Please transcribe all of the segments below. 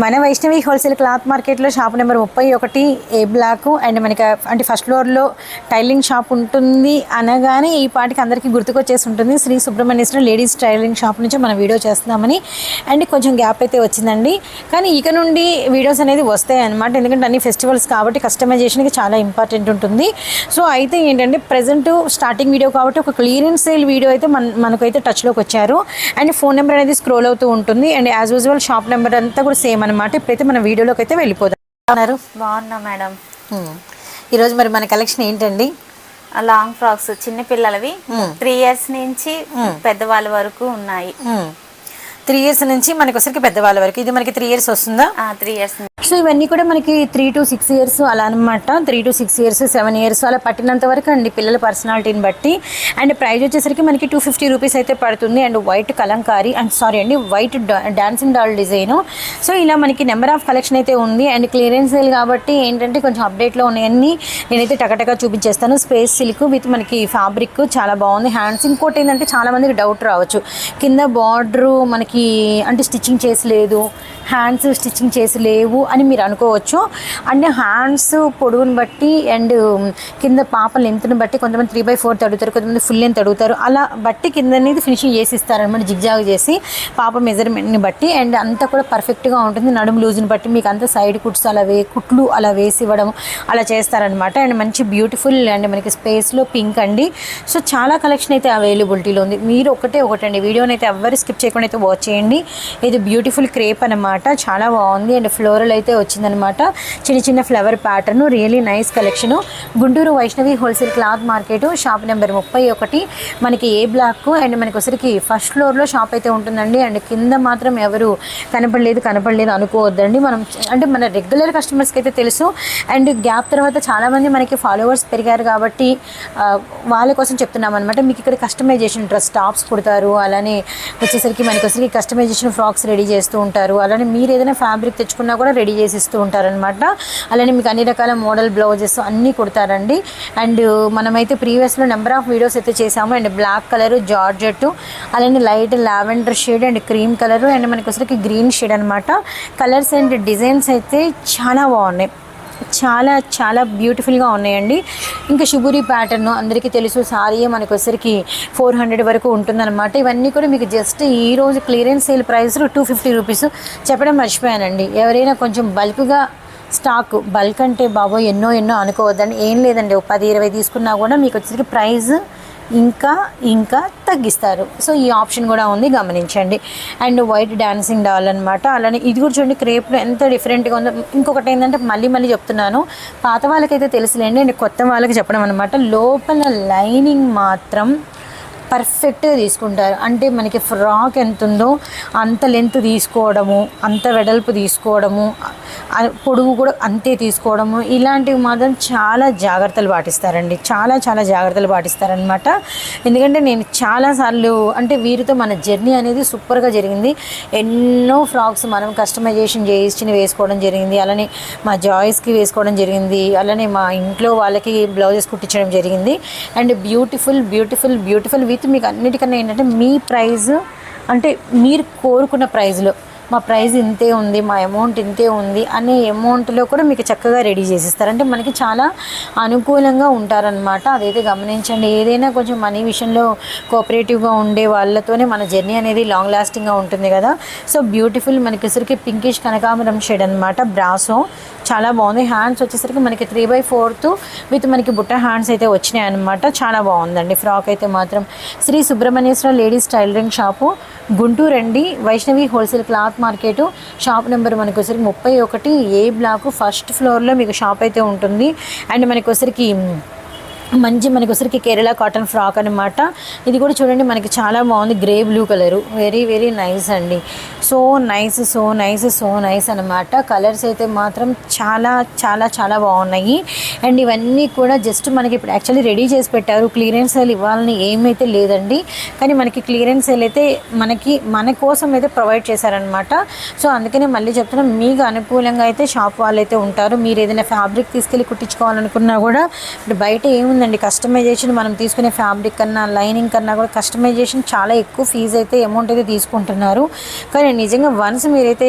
మన Vaishnavi wholesale cloth మార్కెట్లో shop number ముప్పై ఒకటి ఏ బ్లాక్ అండ్ మనకి అంటే ఫస్ట్ ఫ్లోర్లో టైలింగ్ షాప్ ఉంటుంది అనగానే ఈ పాటికి అందరికీ గుర్తుకొచ్చేసి ఉంటుంది. Sri Subrahmanyeswara ladies tailoring shop నుంచి మనం వీడియో చేస్తున్నామని. అండ్ కొంచెం గ్యాప్ అయితే వచ్చిందండి. కానీ ఇక నుండి వీడియోస్ అనేది వస్తాయి అనమాట ఎందుకంటే అన్ని ఫెస్టివల్స్ కాబట్టి కస్టమైజేషన్కి చాలా ఇంపార్టెంట్ ఉంటుంది. సో అయితే ఏంటంటే ప్రజెంట్ స్టార్టింగ్ వీడియో కాబట్టి ఒక క్లియరెన్స్ సేల్ వీడియో అయితే మన మనకైతే టచ్లోకి వచ్చారు. అండ్ ఫోన్ నెంబర్ అనేది స్క్రోల్ అవుతూ ఉంటుంది. And as usual shop number అంతా కూడా సేమ్ అనమాట ఇప్పుడైతే మన వీడియోలోకి అయితే వెళ్ళిపోదాం బాగున్నా మేడం. ఈరోజు మరి మన కలెక్షన్ ఏంటండి? లాంగ్ ఫ్రాక్స్ చిన్న పిల్లలవి. త్రీ ఇయర్స్ నుంచి పెద్దవాళ్ళ వరకు ఉన్నాయి. త్రీ ఇయర్స్ నుంచి మనకి వచ్చరికి పెద్దవాళ్ళ వరకు. ఇది మనకి త్రీ ఇయర్స్ వస్తుందా? త్రీ ఇయర్స్ సో ఇవన్నీ కూడా మనకి త్రీ టు సిక్స్ ఇయర్స్ అలా అనమాట three to six years seven years అలా పట్టినంత వరకు అండి పిల్లల పర్సనాలిటీని బట్టి. అండ్ ప్రైజ్ వచ్చేసరికి మనకి టూ ఫిఫ్టీ రూపీస్ అయితే పడుతుంది. And white Kalamkari and sorry అండి white dancing doll design so ఇలా మనకి నెంబర్ ఆఫ్ కలెక్షన్ అయితే ఉంది. అండ్ క్లియరెన్స్ సేల్ కాబట్టి ఏంటంటే కొంచెం అప్డేట్లో ఉన్నాయన్నీ నేనైతే టకటగా చూపించేస్తాను. స్పేస్ సిల్క్ విత్ మనకి ఫ్యాబ్రిక్ చాలా బాగుంది. హ్యాండ్స్ ఇంకోటి ఏంటంటే చాలా మందికి డౌట్ రావచ్చు. కింద బార్డరు మనకి అంటే స్టిచ్చింగ్ చేసి లేదు హ్యాండ్స్ స్టిచ్చింగ్ చేసి లేవు అని మీరు అనుకోవచ్చు. అండ్ హ్యాండ్స్ పొడవుని బట్టి అండ్ కింద పాప లెంత్ని బట్టి కొంతమంది త్రీ బై ఫోర్ తడుగుతారు కొంతమంది ఫుల్ లెంత్ అడుగుతారు అలా బట్టి కింద అనేది ఫినిషింగ్ చేసి ఇస్తారనమాట జిగ్జాగ్ చేసి పాప మెజర్మెంట్ని బట్టి. అండ్ అంతా కూడా పర్ఫెక్ట్గా ఉంటుంది. నడుము లూజ్ని బట్టి మీకు అంతా సైడ్ కుట్స్ అలా వే కుట్లు అలా వేసి ఇవ్వడం అలా చేస్తారనమాట అండ్ మంచి బ్యూటిఫుల్ అండ్ మనకి స్పేస్లో పింక్ అండి. సో చాలా కలెక్షన్ అయితే అవైలబిలిటీలో ఉంది. మీరు ఒకటే ఒకటండి. వీడియోని అయితే ఎవరు స్కిప్ చేయకుండా అయితే వాచ్ చేయండి. ఇది బ్యూటిఫుల్ క్రేప్ అనమాట చాలా బాగుంది. అండ్ ఫ్లోరల్ అయితే వచ్చిందనమాట. చిన్న చిన్న flower pattern really nice collection Guntur Vaishnavi wholesale cloth market shop number ముప్పై ఒకటి. మనకి ఏ బ్లాక్ అండ్ మనకి ఒకసారికి ఫస్ట్ ఫ్లోర్లో షాప్ అయితే ఉంటుందండి. అండ్ కింద మాత్రం ఎవరు కనపడలేదు కనపడలేదు అనుకోవద్దండి. మనం అంటే మన రెగ్యులర్ కస్టమర్స్కి అయితే తెలుసు. అండ్ గ్యాప్ తర్వాత చాలామంది మనకి ఫాలోవర్స్ పెరిగారు కాబట్టి వాళ్ళ కోసం చెప్తున్నాం అనమాట మీకు ఇక్కడ కస్టమైజేషన్ డ్రెస్ టాప్స్ కుడతారు. అలానే వచ్చేసరికి మనకి వచ్చేసరికి కస్టమైజేషన్ ఫ్రాక్స్ రెడీ చేస్తూ ఉంటారు. అలానే మీరు ఏదైనా ఫ్యాబ్రిక్ తెచ్చుకున్నా కూడా రెడీ చేసి ఇస్తూ ఉంటారనమాట అలానే మీకు అన్ని రకాల మోడల్ బ్లౌజెస్ అన్నీ కుడతారండి. అండ్ మనమైతే ప్రీవియస్లో నెంబర్ ఆఫ్ వీడియోస్ అయితే చేసాము అండ్ బ్లాక్ కలర్ జార్జెట్ అలానే light lavender shade and cream colour. And మనకి వచ్చరికి గ్రీన్ షేడ్ అనమాట కలర్స్ అండ్ డిజైన్స్ అయితే చాలా బాగున్నాయి. చాలా చాలా బ్యూటిఫుల్గా ఉన్నాయండి. ఇంకా శుభురి ప్యాటర్న్ అందరికీ తెలుసు సారీయే మనకు వచ్చరికి ఫోర్ హండ్రెడ్ వరకు ఉంటుందన్నమాట. ఇవన్నీ కూడా మీకు జస్ట్ ఈ రోజు clearance sale price two fifty rupees చెప్పడం మర్చిపోయానండి. ఎవరైనా కొంచెం బల్క్గా స్టాక్ బల్క్ అంటే బాబో ఎన్నో ఎన్నో అనుకోవద్దండి. ఏం లేదండి. ఒక పది ఇరవై తీసుకున్నా కూడా మీకు వచ్చేసరికి ప్రైస్ ఇంకా ఇంకా తగ్గిస్తారు. సో ఈ ఆప్షన్ కూడా ఉంది గమనించండి. అండ్ వైట్ డాన్సింగ్ డాల్ అనమాట అలానే ఇది కూడా చూడండి క్రేప్లో ఎంత డిఫరెంట్గా ఉందో. ఇంకొకటి ఏంటంటే మళ్ళీ మళ్ళీ చెప్తున్నాను. పాత వాళ్ళకైతే తెలుసులేండి అండ్ కొత్త వాళ్ళకి చెప్పడం అనమాట లోపల లైనింగ్ మాత్రం పర్ఫెక్ట్గా తీసుకుంటారు. అంటే మనకి ఫ్రాక్ ఎంత ఉందో అంత లెంత్ తీసుకోవడము అంత వెడల్పు తీసుకోవడము పొడుగు కూడా అంతే తీసుకోవడము ఇలాంటివి మాత్రం చాలా జాగ్రత్తలు పాటిస్తారండి. చాలా చాలా జాగ్రత్తలు పాటిస్తారనమాట ఎందుకంటే నేను చాలాసార్లు అంటే వీరితో మన జర్నీ అనేది సూపర్గా జరిగింది. ఎన్నో ఫ్రాక్స్ మనం కస్టమైజేషన్ చేయించి వేసుకోవడం జరిగింది. అలానే మా జాయ్స్కి వేసుకోవడం జరిగింది. అలానే మా ఇంట్లో వాళ్ళకి బ్లౌజెస్ కుట్టించడం జరిగింది. And beautiful beautiful beautiful with మీకు అన్నిటికన్నా ఏంటంటే మీ ప్రైజ్ అంటే మీరు కోరుకున్న ప్రైజ్లో. మా ప్రైస్ ఇంతే ఉంది మా అమౌంట్ ఇంతే ఉంది అనే అమౌంట్లో కూడా మీకు చక్కగా రెడీ చేసిస్తారు. అంటే మనకి చాలా అనుకూలంగా ఉంటారనమాట అదైతే గమనించండి. ఏదైనా కొంచెం మనీ విషయంలో కోఆపరేటివ్గా ఉండే వాళ్ళతోనే మన జర్నీ అనేది లాంగ్ లాస్టింగ్గా ఉంటుంది కదా. సో బ్యూటిఫుల్ మనకి ఇసరికి పింకిష్ కనకాంబరం షేడ్ అనమాట బ్రాసో చాలా బాగుంది. హ్యాండ్స్ వచ్చేసరికి మనకి త్రీ బై ఫోర్త్ విత్ మనకి బుట్ట హ్యాండ్స్ అయితే వచ్చినాయి అనమాట చాలా బాగుందండి. ఫ్రాక్ అయితే మాత్రం Shri Subrahmanyeswara ladies tailoring shop Guntur అండి Vaishnavi wholesale cloth market shop number మనకి వచ్చరికి ముప్పై ఒకటి ఏ బ్లాక్ ఫస్ట్ ఫ్లోర్లో మీకు షాప్ అయితే ఉంటుంది. అండ్ మనకు వచ్చరికి మంచి మనకి వచ్చరికి కేరళ కాటన్ ఫ్రాక్ అనమాట ఇది కూడా చూడండి మనకి చాలా బాగుంది. Grey blue colour very very nice అండి. So nice so nice so nice అనమాట కలర్స్ అయితే మాత్రం చాలా చాలా చాలా బాగున్నాయి. అండ్ ఇవన్నీ కూడా జస్ట్ మనకి ఇప్పుడు యాక్చువల్లీ రెడీ చేసి పెట్టారు. క్లియరెన్స్ సేల్ ఇవ్వాలని ఏమైతే లేదండి. కానీ మనకి క్లియరెన్స్ సేల్ అయితే మనకి మన కోసం అయితే ప్రొవైడ్ చేశారనమాట సో అందుకనే మళ్ళీ చెప్తున్నాం మీకు అనుకూలంగా అయితే షాప్ వాళ్ళు అయితే ఉంటారు. మీరు ఏదైనా ఫ్యాబ్రిక్ తీసుకెళ్ళి కుట్టించుకోవాలనుకున్నా కూడా ఇప్పుడు బయట ఏముంది ఉంటుందండి కస్టమైజేషన్ మనం తీసుకునే ఫ్యాబ్రిక్ కన్నా లైనింగ్ కన్నా కూడా కస్టమైజేషన్ చాలా ఎక్కువ ఫీజు అయితే అమౌంట్ అయితే తీసుకుంటున్నారు. కానీ నిజంగా వన్స్ మీరైతే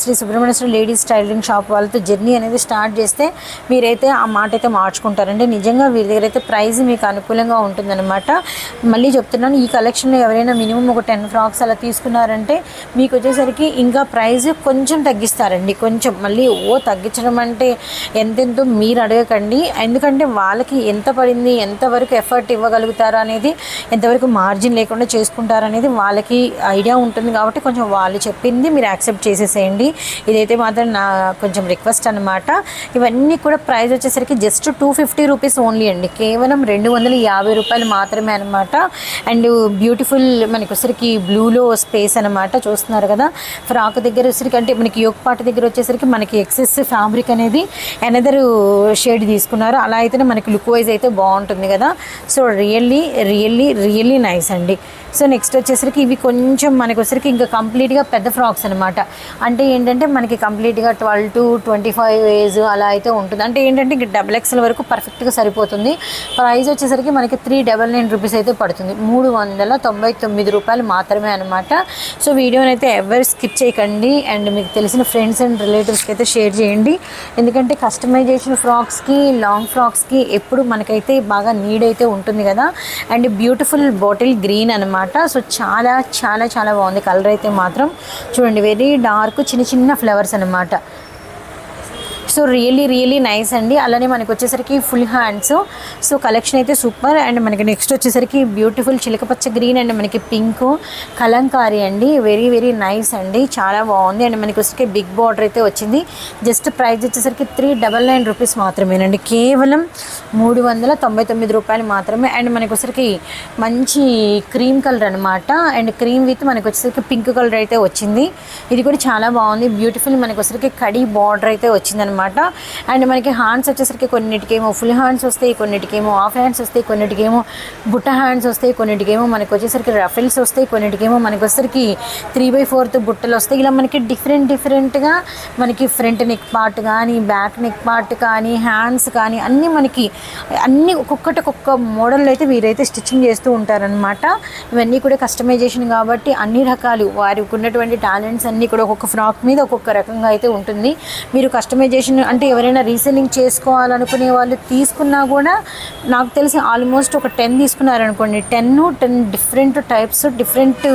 Shri Subrahmanyeswara ladies tailoring shop వాళ్ళతో జర్నీ అనేది స్టార్ట్ చేస్తే మీరైతే ఆ మాట అయితే మార్చుకుంటారండి. నిజంగా వీరి దగ్గర అయితే ప్రైస్ మీకు అనుకూలంగా ఉంటుందన్నమాట. మళ్ళీ చెప్తున్నాను ఈ కలెక్షన్లో ఎవరైనా మినిమం ఒక టెన్ ఫ్రాక్స్ అలా తీసుకున్నారంటే మీకు వచ్చేసరికి ఇంకా ప్రైస్ కొంచెం తగ్గిస్తారండి. కొంచెం మళ్ళీ ఓ తగ్గించడం అంటే ఎంతెంతో మీరు అడగకండి. ఎందుకంటే వాళ్ళకి ఎంత పడింది ఎంతవరకు ఎఫర్ట్ ఇవ్వగలుగుతారు అనేది ఎంతవరకు మార్జిన్ లేకుండా చేసుకుంటారు అనేది వాళ్ళకి ఐడియా ఉంటుంది కాబట్టి కొంచెం వాళ్ళు చెప్పింది మీరు యాక్సెప్ట్ చేసేసేయండి. ఇదైతే మాత్రం నా కొంచెం రిక్వెస్ట్ అనమాట ఇవన్నీ కూడా ప్రైస్ వచ్చేసరికి just two fifty rupees only అండి. కేవలం రెండు వందల యాభై రూపాయలు మాత్రమే అనమాట అండ్ బ్యూటిఫుల్ మనకి వచ్చరికి బ్లూలో స్పేస్ అనమాట చూస్తున్నారు కదా? ఫ్రాక్ దగ్గర వచ్చరికి అంటే మనకి యోగ పాట దగ్గర వచ్చేసరికి మనకి ఎక్సెస్ ఫ్యాబ్రిక్ అనేది ఎనదర్ షేడ్ తీసుకున్నారు. అలా అయితేనే మనకి లుక్ వైజ్ అయితే బాగుంటుంది కదా. So really really really nice అండి. సో నెక్స్ట్ వచ్చేసరికి ఇవి కొంచెం మనకి వచ్చరికి ఇంకా కంప్లీట్గా పెద్ద ఫ్రాక్స్ అనమాట అంటే ఏంటంటే మనకి కంప్లీట్గా twelve to twenty five age అలా అయితే ఉంటుంది. అంటే ఏంటంటే ఇంకా డబుల్ ఎక్స్ఎల్ వరకు పర్ఫెక్ట్గా సరిపోతుంది. ప్రైస్ వచ్చేసరికి మనకి త్రీ డబల్ నైన్ రూపీస్ అయితే పడుతుంది. మూడు వందల తొంభై తొమ్మిది రూపాయలు మాత్రమే అనమాట సో వీడియోని అయితే ఎవరు స్కిప్ చేయకండి. అండ్ మీకు తెలిసిన ఫ్రెండ్స్ అండ్ రిలేటివ్స్కి అయితే షేర్ చేయండి. ఎందుకంటే కస్టమైజేషన్ ఫ్రాక్స్కి లాంగ్ ఫ్రాక్స్కి ఎప్పుడు మనకైతే బాగా నీడ్ అయితే ఉంటుంది కదా. అండ్ బ్యూటిఫుల్ బాటిల్ గ్రీన్ అనమాట సో చాలా చాలా చాలా బాగుంది. కలర్ అయితే మాత్రం చూడండి వెరీ డార్క్ చిన్న చిన్న ఫ్లవర్స్ అనమాట సో రియల్లీ రియలీ నైస్ అండి. అలానే మనకి వచ్చేసరికి ఫుల్ హ్యాండ్స్ సో కలెక్షన్ అయితే సూపర్ అండ్ మనకి నెక్స్ట్ వచ్చేసరికి బ్యూటిఫుల్ చిలకపచ్చ గ్రీన్ అండ్ మనకి పింక్ కలంకారీ అండి. వెరీ వెరీ నైస్ అండి. చాలా బాగుంది. అండ్ మనకి వచ్చేసరికి బిగ్ బార్డర్ అయితే వచ్చింది. జస్ట్ ప్రైస్ వచ్చేసరికి త్రీ డబల్ నైన్ రూపీస్ మాత్రమేనండి. కేవలం మూడు వందల తొంభై తొమ్మిది రూపాయలు మాత్రమే. అండ్ మనకి వచ్చేసరికి మంచి క్రీమ్ కలర్ అనమాట అండ్ క్రీమ్ విత్ మనకి వచ్చేసరికి పింక్ కలర్ అయితే వచ్చింది. ఇది కూడా చాలా బాగుంది. బ్యూటిఫుల్ మనకి వచ్చేసరికి కడి బార్డర్ అయితే వచ్చింది అనమాట అండ్ మనకి హ్యాండ్స్ వచ్చేసరికి కొన్నిటికేమో ఫుల్ హ్యాండ్స్ వస్తాయి కొన్నిటికేమో హాఫ్ హ్యాండ్స్ వస్తాయి కొన్నిటికేమో బుట్ట హ్యాండ్స్ వస్తాయి కొన్నిటికేమో మనకి వచ్చేసరికి రఫిల్స్ వస్తాయి కొన్నిటికేమో మనకి వచ్చేసరికి త్రీ బై ఫోర్త్ బుట్టలు వస్తాయి. ఇలా మనకి డిఫరెంట్ డిఫరెంట్గా మనకి ఫ్రంట్ నెక్ పార్ట్ కానీ బ్యాక్ నెక్ పార్ట్ కానీ హ్యాండ్స్ కానీ అన్నీ మనకి అన్నీ ఒక్కొక్కటి ఒక్కొక్క మోడల్ అయితే వీరైతే స్టిచ్చింగ్ చేస్తూ ఉంటారనమాట ఇవన్నీ కూడా కస్టమైజేషన్ కాబట్టి అన్ని రకాలు వారికి ఉన్నటువంటి టాలెంట్స్ అన్నీ కూడా ఒక్కొక్క ఫ్రాక్ మీద ఒక్కొక్క రకంగా అయితే ఉంటుంది. మీరు కస్టమైజేషన్ అంటే ఎవరైనా రీసెల్లింగ్ చేసుకోవాలనుకునే వాళ్ళు తీసుకున్నా కూడా నాకు తెలిసి ఆల్మోస్ట్ ఒక ten తీసుకున్నారనుకోండి. Ten ten different types different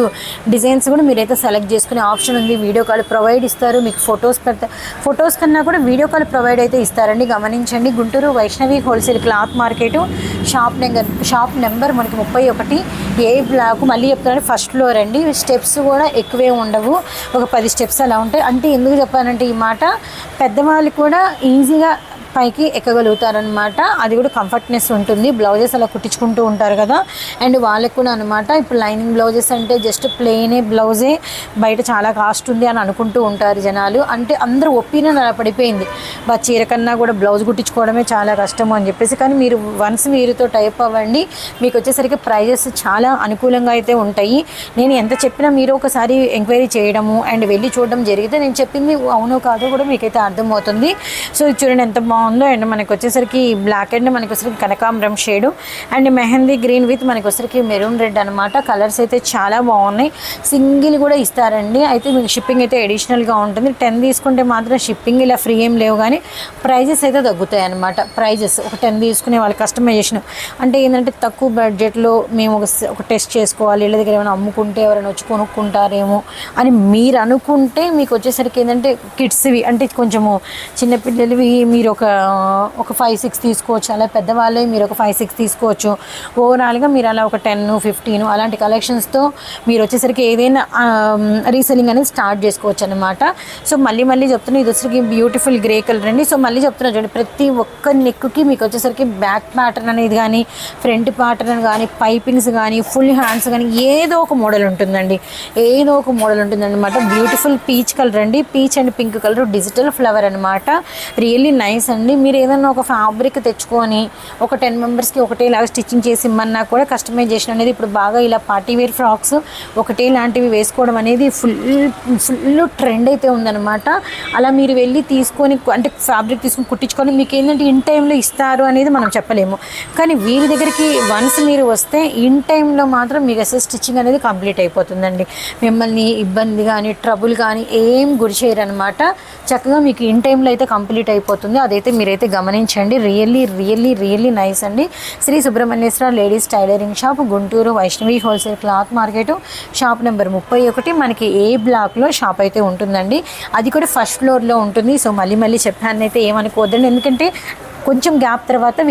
designs కూడా మీరైతే సెలెక్ట్ చేసుకునే ఆప్షన్ ఉంది. వీడియో కాల్ ప్రొవైడ్ ఇస్తారు మీకు ఫొటోస్ పెడతా ఫొటోస్ కన్నా కూడా వీడియో కాల్ ప్రొవైడ్ అయితే ఇస్తారండి. గమనించండి. Guntur Vaishnavi wholesale cloth market shop number shop number మనకి ముప్పై ఒకటి. ఏ బ్లాక్ మళ్ళీ చెప్తున్నాను ఫస్ట్ ఫ్లోర్ అండి. స్టెప్స్ కూడా ఎక్కువే ఉండవు. ఒక పది స్టెప్స్ అలా ఉంటాయి. అంటే ఎందుకు చెప్పానంటే ఈ మాట? పెద్దవాళ్ళు కూడా ఈజీగా పైకి ఎక్కగలుగుతారనమాట అది కూడా కంఫర్ట్నెస్ ఉంటుంది. బ్లౌజెస్ అలా కుట్టించుకుంటూ ఉంటారు కదా. అండ్ వాళ్ళకి కూడా అనమాట ఇప్పుడు లైనింగ్ బ్లౌజెస్ అంటే జస్ట్ ప్లెయినే బ్లౌజే బయట చాలా కాస్ట్ ఉంది అని అనుకుంటూ ఉంటారు జనాలు. అంటే అందరూ ఒపీనియన్ అలా పడిపోయింది. బా చీర కన్నా కూడా బ్లౌజ్ కుట్టించుకోవడమే చాలా కష్టము అని చెప్పేసి. కానీ మీరు వన్స్ మీరుతో టైప్ అవ్వండి మీకు వచ్చేసరికి ప్రైజెస్ చాలా అనుకూలంగా అయితే ఉంటాయి. నేను ఎంత చెప్పినా మీరు ఒకసారి ఎంక్వైరీ చేయడము అండ్ వెళ్ళి చూడడం జరిగితే నేను చెప్పింది అవునో కాదో కూడా మీకైతే అర్థమవుతుంది. సో చూడండి ఎంత బాగుంది అండ్ మనకి వచ్చేసరికి బ్లాక్ అండ్ మనకి వచ్చేసరికి కనకాంబరం shade and mehndi green with మనకి వచ్చేసరికి మెరూన్ రెడ్ అనమాట కలర్స్ అయితే చాలా బాగున్నాయి. సింగిల్ కూడా ఇస్తారండి. అయితే మీకు షిప్పింగ్ అయితే అడిషనల్గా ఉంటుంది. టెన్ తీసుకుంటే మాత్రం షిప్పింగ్ ఇలా ఫ్రీ ఏం లేవు కానీ ప్రైజెస్ అయితే తగ్గుతాయి అనమాట ప్రైజెస్ ఒక టెన్ తీసుకునే వాళ్ళ కస్టమైజేషన్ అంటే ఏంటంటే తక్కువ బడ్జెట్లో మేము ఒక ఒక టెస్ట్ చేసుకోవాలి. వీళ్ళ దగ్గర ఏమైనా అమ్ముకుంటే ఎవరైనా వచ్చి కొనుక్కుంటారేమో అని మీరు అనుకుంటే మీకు వచ్చేసరికి ఏంటంటే కిడ్స్వి అంటే కొంచెము చిన్నపిల్లలవి మీరు ఒక ఒక ఫైవ్ సిక్స్ తీసుకోవచ్చు. అలా పెద్దవాళ్ళే మీరు ఒక ఫైవ్ సిక్స్ తీసుకోవచ్చు. ఓవరాల్గా మీరు అలా ఒక టెన్ ఫిఫ్టీన్ అలాంటి కలెక్షన్స్తో మీరు వచ్చేసరికి ఏదైనా రీసెలింగ్ అనేది స్టార్ట్ చేసుకోవచ్చు అనమాట సో మళ్ళీ మళ్ళీ చెప్తున్నా ఇది వచ్చేసరికి బ్యూటిఫుల్ గ్రే కలర్ అండి. సో మళ్ళీ చెప్తున్నా చూడండి ప్రతి ఒక్క నెక్కి మీకు వచ్చేసరికి బ్యాక్ ప్యాటర్న్ అనేది కానీ ఫ్రంట్ ప్యాటర్న్ కానీ పైపింగ్స్ కానీ ఫుల్ హ్యాండ్స్ కానీ ఏదో ఒక మోడల్ ఉంటుందండి. ఏదో ఒక మోడల్ ఉంటుందన్నమాట. బ్యూటిఫుల్ పీచ్ కలర్ అండి. Peach and pink colour digital flower అనమాట రియల్లీ నైస్ అండి. అండి. మీరు ఏదైనా ఒక ఫ్యాబ్రిక్ తెచ్చుకొని ఒక టెన్ మెంబర్స్కి ఒకటేలాగా స్టిచ్చింగ్ చేసి ఇమ్మన్నా కూడా కస్టమైజేషన్ అనేది ఇప్పుడు బాగా ఇలా పార్టీ వేర్ ఫ్రాక్స్ ఒకటే లాంటివి వేసుకోవడం అనేది ఫుల్ ఫుల్ ట్రెండ్ అయితే ఉందన్నమాట. అలా మీరు వెళ్ళి తీసుకొని అంటే ఫ్యాబ్రిక్ తీసుకొని కుట్టించుకొని మీకు ఏంటంటే ఇన్ టైంలో ఇస్తారు అనేది మనం చెప్పలేము. కానీ వీరి దగ్గరికి వన్స్ మీరు వస్తే ఇన్ టైంలో మాత్రం మీకు అసలు స్టిచ్చింగ్ అనేది కంప్లీట్ అయిపోతుందండి. మిమ్మల్ని ఇబ్బంది కానీ ట్రబుల్ కానీ ఏం గురి చేయరనమాట చక్కగా మీకు ఇన్ టైంలో అయితే కంప్లీట్ అయిపోతుంది. అదైతే మీరైతే గమనించండి. రియల్లీ రియల్లీ రియల్లీ నైస్ అండి. Shri Subrahmanyeswara ladies tailoring shop Guntur Vaishnavi wholesale cloth market shop number ముప్పై ఒకటి. మనకి ఏ బ్లాక్లో షాప్ అయితే ఉంటుందండి. అది కూడా ఫస్ట్ ఫ్లోర్లో ఉంటుంది. సో మళ్ళీ మళ్ళీ చెప్పానైతే ఏమనుకోవద్దండి ఎందుకంటే కొంచెం గ్యాప్ తర్వాత